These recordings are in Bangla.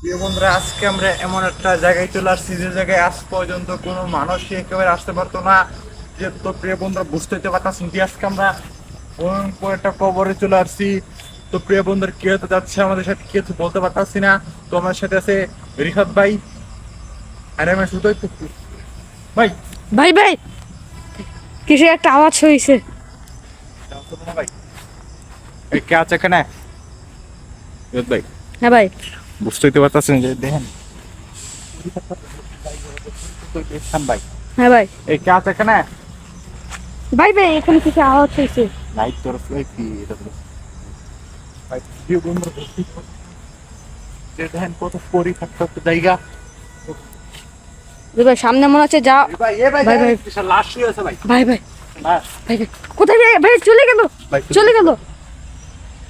প্রিয় বন্ধুরা আজকে আমরা এমন একটা জায়গায় চলে আসছি যে জায়গায় আজ পর্যন্ত কোনো মানুষই একেবারে আসতে পারতো না। যে তো প্রিয় বন্ধুরা বুঝতে তো পারতাম যে আজকে আমরা ভয়ঙ্কর একটা কবরে চলে আসছি। তো প্রিয় বন্ধুরা কে হতে যাচ্ছে আমাদের সাথে কিছু বলতে পারতাছি না। তো আমার সাথে আছে রিফাত ভাই আর আমি শুধু ভাই। ভাই ভাই কিসের একটা আওয়াজ হয়েছে ভাই। কে আছে এখানে? ভাই। হ্যাঁ ভাই। বুঝতেই তো পারতাছেন যে দেখেন। ভাই হ্যাঁ ভাই। এই কে এখানে? ভাই ভাই এখানে কিছু আওয়াজ হয়েছে লাইট তরফ কি এটা ভাই ভিডিও বন্ধ যে দেখেন কত পরিত্যক্ত একটা জায়গা। ভাই সামনে মনে হচ্ছে যা ভাই ভাই ভাই, ভাই। বিশাল লাশ শুয়ে আছে ভাই। ভাই ভাই। ভাই ভাই। কোথায় ভাই? ভাই চলে গেল। চলে গেল।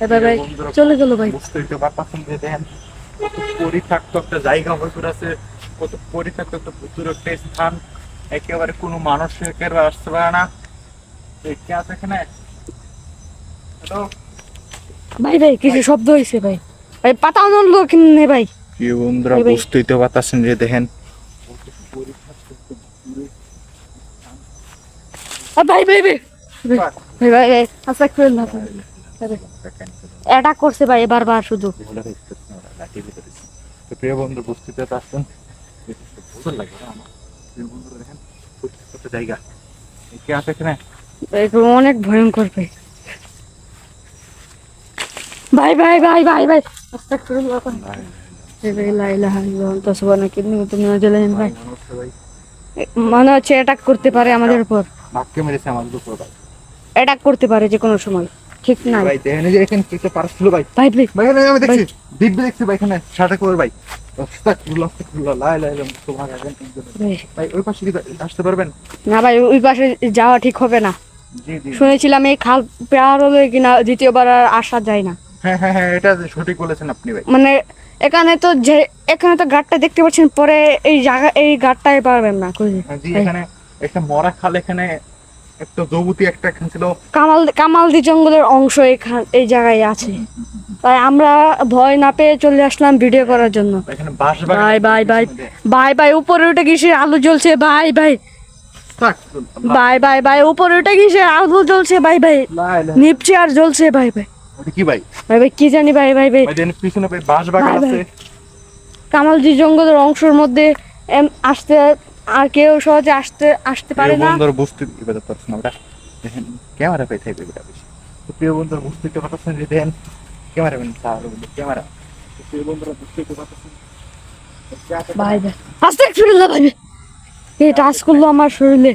ভাই ভাই। ভাই চলে গেল ভাই। বুঝতেই তো পারতাছেন যে দেখেন কত পরিত্যক্ত একটা জায়গা হয়ে পড়েছে কত পরিত্যক্ত একটা প্রচুর একটা স্থান একেবারে কোনো মানুষ একেবারে আসতে পারে না। কে আছে এখানে? হ্যালো ভাই ভাই কিছু শব্দ হয়েছে ভাই। ভাই পাতা নড়লো কিনে ভাই। প্রিয় বন্ধুরা বুঝতেই তো যে দেখেন। ভাই ভাই ভাই। ভাই ভাই ভাই আচ্ছা করেন না অ্যাটাক করছে ভাই বারবার শুধু। তো প্রিয় বন্ধু বুঝতেই তো পারছেন লাগে না? আমার প্রিয় বন্ধুরা দেখেন প্রত্যেকটা জায়গা। কে আছে এখানে? অনেক ভয়ঙ্কর ভাই। ভাই ভাই ভাই ভাই ভাই। আস্তাগফিরুল্লাহ ভাই ভাই লা ইলাহা ইল্লাল্লাহ আনতা সুবহানাকা ইন্নী কুনতু মিনাল ভাই। ভাই মনে হচ্ছে অ্যাটাক করতে পারে আমাদের উপর। ধাক্কে মেরেছে আমাদের উপর অ্যাটাক করতে পারে যে কোনো সময়। ঠিক নাই। ভাই দেখেন যে এখানে কি একটা পারছিল ভাই। ভাই ভাই ভাই আমি দেখছি দিব্যি দেখছি ভাই এখানে সাটা করে ভাই। আস্তাগফিরুল্লাহ আস্তাগফিরুল্লাহ লা ইলাহা ইল্লাল্লাহ সুবহানাল্লাহ ভাই। ভাই। ওই পাশে আসতে পারবেন? না ভাই ওই পাশে যাওয়া ঠিক হবে না। জি জি। শুনেছিলাম এই খাল হলে কিনা দ্বিতীয়বার আর আসা যায় না। হ্যাঁ হ্যাঁ হ্যাঁ এটা সঠিক বলেছেন আপনি ভাই। মানে এখানে তো যে এখানে তো গাড়টা দেখতে পাচ্ছেন পরে এই জায়গা এই গাড়টাই পারবেন না। হ্যাঁ, জি এখানে একটা মরা খাল এখানে একটা জবুতি একটা এখানে ছিল। কামাল কামালদি জঙ্গলের অংশ এই জায়গায় আছে। তাই আমরা ভয় না পেয়ে চলে আসলাম ভিডিও করার জন্য। ভাই ভাই ভাই ভাই ভাই উপরে উঠে কিসের আলু জ্বলছে? ভাই ভাই ভাই ভাই ভাই উপরে উঠে কিসের আলু জ্বলছে? ভাই ভাই নিপছে আর জ্বলছে ভাই ভাই কি ভাই? ভাই ভাই কি জানি ভাই ভাই ভাই পিছনে ভাই বাঁশ বাগান আছে। কামালজি জঙ্গলের অংশের মধ্যে এম আসতে আর কেউ সহজে আসতে আসতে পারে না। বন্ধুর বুঝতে এবার পারছেন আমরা দেখেন ক্যামেরা পাই থাকবে এটা বেশি। তো প্রিয় বন্ধুর বুঝতে তো পারছেন যে দেখেন ক্যামেরা ম্যান তাহলে ক্যামেরা। তো প্রিয় বন্ধুরা বুঝতে তো পারছেন ভাই ভাই। আস্তে ফিরে ভাই ভাই। এই টাচ করল আমার শরীরে।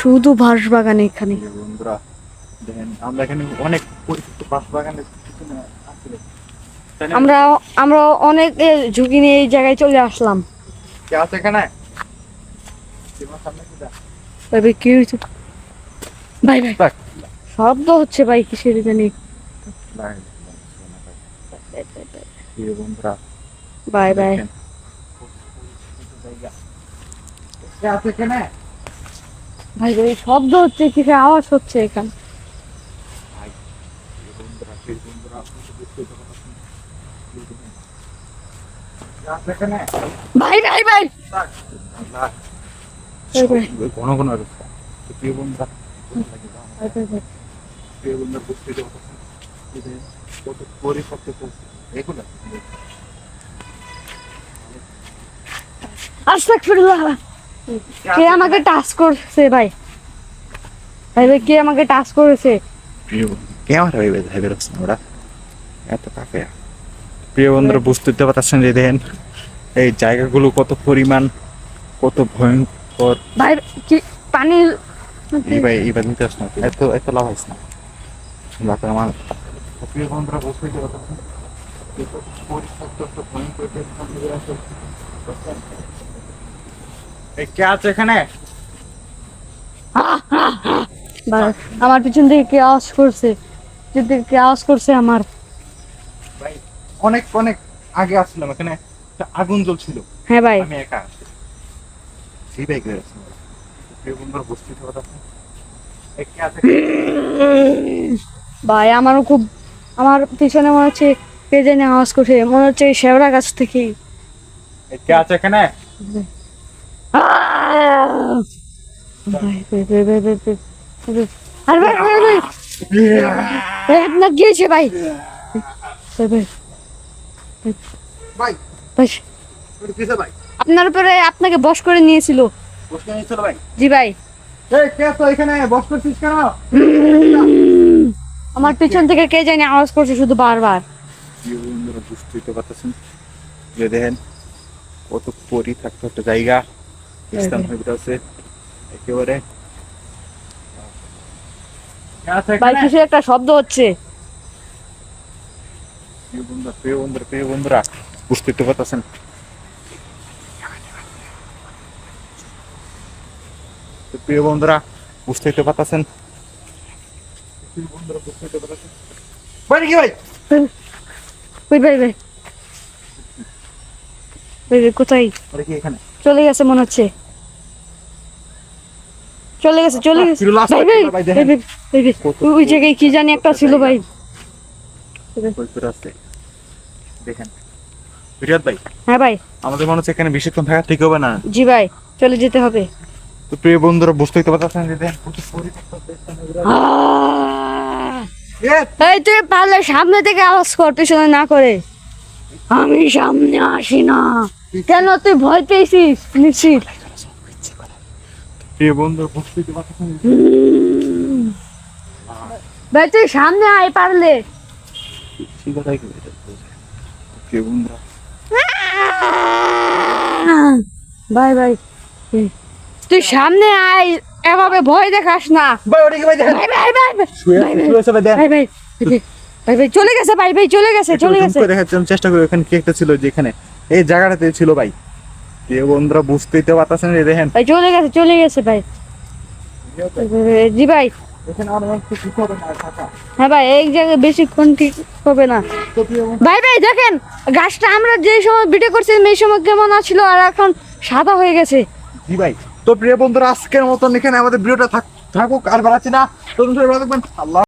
শুধু বাঁশ বাগান এখানে বন্ধুরা দেখেন আমরা এখানে অনেক পরিচিত বাঁশ বাগানের পিছনে না? আমরা আমরা অনেক ঝুঁকি নিয়ে এই জায়গায় চলে আসলাম। কে ভাই ভাই হয়েছে ভাই ভাই। শব্দ হচ্ছে ভাই কিসের জানি প্রিয় বন্ধুরা? ভাই ভাই শব্দ হচ্ছে কিসের আওয়াজ হচ্ছে এখানে? ভাই, ভাই ভাই ভাই। ভাই ভাই ঘন ঘন প্রিয় বন্ধুরা ভাই ভাই ভাই। প্রিয় বন্ধুরা কত। এগুলো কে আমাকে টাচ করছে ভাই ভাই ভাই কে আমাকে টাচ করেছে ক্যামেরা ভাই ভাই ওরা এত কাকে প্রিয় বন্ধুরা বুঝতে তো পারছেন যে দেখেন এই জায়গাগুলো কত পরিমাণ কত ভয়ঙ্কর। ভাই কি পানি? ভাই এইবার নিতে আস না এত এত লাভ হয়েছে না। বাকি আমার প্রিয় বন্ধুরা বুঝতেই তো পারছেন কত ভয়ঙ্কর একটা স্থান থেকে আসে। এই কে আছে এখানে? আমার পিছন থেকে কে আওয়াজ করছে। থেকে কে আওয়াজ করছে আমার। ভাই অনেক অনেক আগে আসছিলাম এখানে একটা আগুন জ্বলছিল। হ্যাঁ ভাই। আমি একা সেই বাইক বন্ধুরা বুঝতেই তো পারছেন এই কে আছে। ভাই আমারও খুব আমার পিছনে মনে হচ্ছে কে জানি আওয়াজ করছে মনে হচ্ছে শেওড়া গাছ থেকে। কে আছে এখানে? ভাই ভাই ভাই ভাই ভাই ভাই ভাই। আরে ভাই ভাই ভাই ভাই, আপনার গিয়েছে ভাই ভাই ভাই ভাই ভাই ওটা কিসে ভাই আপনার উপরে আপনাকে বস করে নিয়েছিল। বসতে নিয়েছিল ভাই? জি ভাই। এই কে তো এখানে বস করছিস কেন? আমার পিছন থেকে কে জানি আওয়াজ করছে শুধু বারবার। পারতেছেন। যে দেখেন কত পরি থাকতো একটা জায়গা। ইসলাম হয়ে আছে। একেবারে। ভাই কিছু একটা শব্দ হচ্ছে? প্রিয় বন্ধুরা প্রিয় বন্ধুরা প্রিয় বন্ধুরা বুঝতে তো পারতেছেন প্রিয় বন্ধুরা বুঝতেই তো পারতেছেন প্রিয় বন্ধুরা বুঝতেই তো পারতেছেন ভাই কি ভাই ওই ভাই ভাই কোথায় চলে গেছে মনে হচ্ছে চলে গেছে চলে গেছে ওই জায়গায় কি জানি একটা ছিল ভাই কই আছে দেখেন। রিয়াদ ভাই হ্যাঁ ভাই। আমাদের মনে হচ্ছে এখানে বেশিক্ষণ থাকা ঠিক হবে না। জি ভাই চলে যেতে হবে। তো প্রিয় বন্ধুরা বুঝতেই তো পারতেছেন যে দেখেন কত পরিত্যক্ত একটা নগর। আহ! এ, এই তুই পারলে সামনে থেকে আওয়াজ কর পিছনে না করে। আমি সামনে আসি না। কেন তুই ভয় পেয়েছিস? নিশ্চিত। প্রিয় বন্ধুরা বুঝতেই তো পারতেছেন ভাই তুই সামনে আয় পারলে। এটা তো। প্রিয় বন্ধুরা ভাই ভাই তুই সামনে আয় এভাবে ভয় দেখাস না। ভাই ওটা কি ভাই ভাই ভাই ভাই ভাই শুয়ে। শুয়ে ভাই ভাই ভাই চলে গেছে ভাই ভাই চলে গেছে চলে গেছে। করে জন্য চেষ্টা করি ওখানে কি একটা ছিল যেখানে। এই জায়গাটাতে ছিল ভাই প্রিয় বন্ধুরা বুঝতেই তো পারতেছেন যে দেখেন। ভাই চলে গেছে চলে গেছে ভাই, জি ভাই হ্যাঁ ভাই এই জায়গায় বেশিক্ষণ ঠিক হবে না। ভাই ভাই দেখেন গাছটা আমরা যে সময় ভিডিও করছিলাম এই সময় কেমন ছিল আর এখন সাদা হয়ে গেছে। জি ভাই তো প্রিয় বন্ধুরা আজকের মতন এখানে আমাদের ভিডিওটা থাক- থাকুক আর বাড়াচ্ছি না। তো আল্লাহ